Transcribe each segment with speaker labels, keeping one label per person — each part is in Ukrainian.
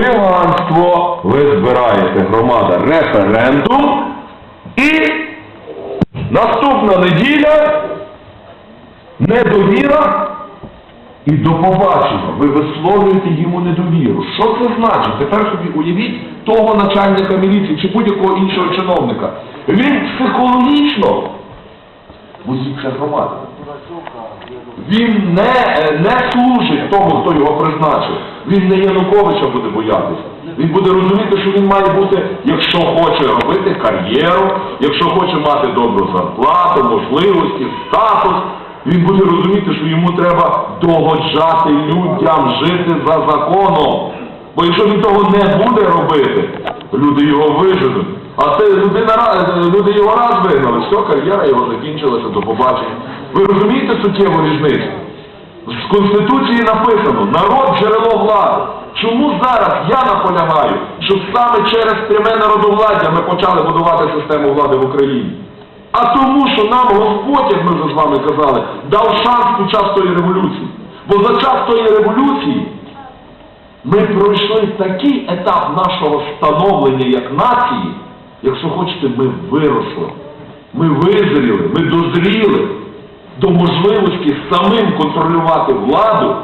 Speaker 1: Хуліганство. Ви збираєте громада референдум і наступна неділя недовіра і до побачення. Ви висловлюєте йому недовіру. Що це значить? Тепер собі уявіть того начальника міліції чи будь-якого іншого чиновника. Він психологічно, бо громада. Він не, е, не служить тому, хто його призначив. Він не Януковича буде боятися. Він буде розуміти, що він має бути, якщо хоче робити кар'єру, якщо хоче мати добру зарплату, можливості, статус. Він буде розуміти, що йому треба догоджати людям жити за законом. Бо якщо він того не буде робити, люди його виженуть. А це людина, люди його раз вигнали, все, кар'єра його закінчилася, до побачення. Ви розумієте суттєву різницю? З Конституції написано, народ джерело влади. Чому зараз я наполягаю, щоб саме через пряме народовладдя ми почали будувати систему влади в Україні? А тому, що нам Господь, як ми вже з вами казали, дав шанс під час тої революції. Бо за час тої революції ми пройшли такий етап нашого становлення як нації, якщо хочете, ми виросли, ми визріли, ми дозріли до можливості самим контролювати владу,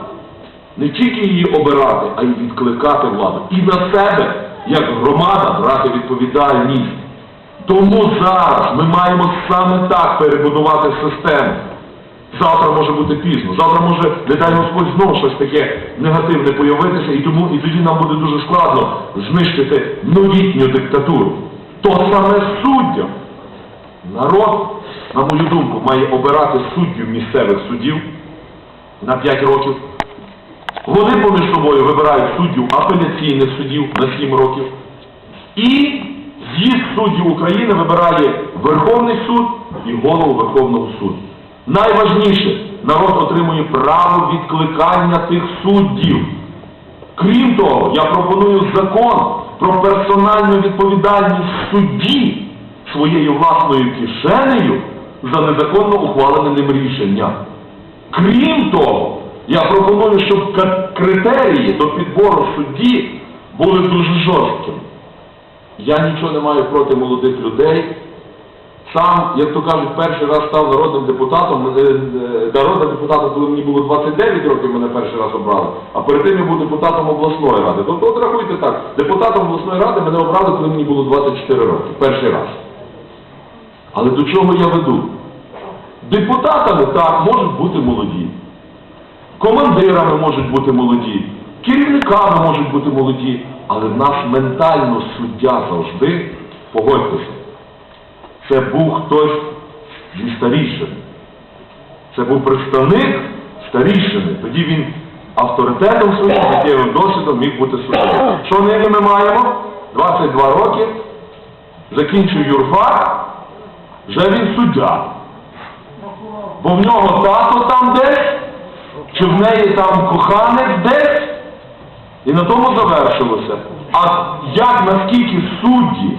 Speaker 1: не тільки її обирати, а й відкликати владу. І на себе, як громада, брати відповідальність. Тому зараз ми маємо саме так перебудувати систему. Завтра може бути пізно. Завтра може, не дай Господь знову щось таке негативне появитися, і тому і тоді нам буде дуже складно знищити новітню диктатуру. То саме суддям. Народ, на мою думку, має обирати суддів місцевих судів на 5 років. Вони поміж собою вибирають суддів апеляційних судів на 7 років. І з'їзд суддів України вибирає Верховний суд і голову Верховного суду. Найважніше, народ отримує право відкликання тих суддів. Крім того, я пропоную закон про персональну відповідальність судді своєю власною кишенею за незаконно ухвалене ним рішення. Крім того, я пропоную, щоб критерії до підбору судді були дуже жорсткими. Я нічого не маю проти молодих людей. Сам, як то кажуть, перший раз став народним депутатом. Е, Народним депутатом, коли мені було 29 років, мене перший раз обрали, а перед тим я був депутатом обласної ради. Тобто, от рахуйте так, депутатом обласної ради мене обрали, коли мені було 24 роки, перший раз. Але до чого я веду? Депутатами так можуть бути молоді. Командирами можуть бути молоді, керівниками можуть бути молоді, але в нас ментально суддя завжди, погодьтеся, це був хтось зі старішин. Це був представник старішини. Тоді він авторитетом своїм життєвим досвідом міг бути суддею. Що нині ми маємо? 22 роки, закінчив юрфак, вже він суддя. Бо в нього тато там десь, чи в неї там коханець десь, і на тому завершилося. А як наскільки судді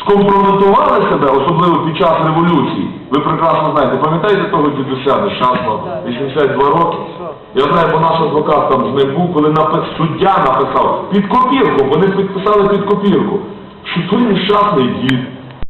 Speaker 1: скомпрометували себе, особливо під час революції, ви прекрасно знаєте, пам'ятаєте того дідуся нещасного, 82 роки? Я знаю, бо наш адвокат там з ним був, коли напис... суддя написав під копірку, вони підписали під копірку, що той нещасний дід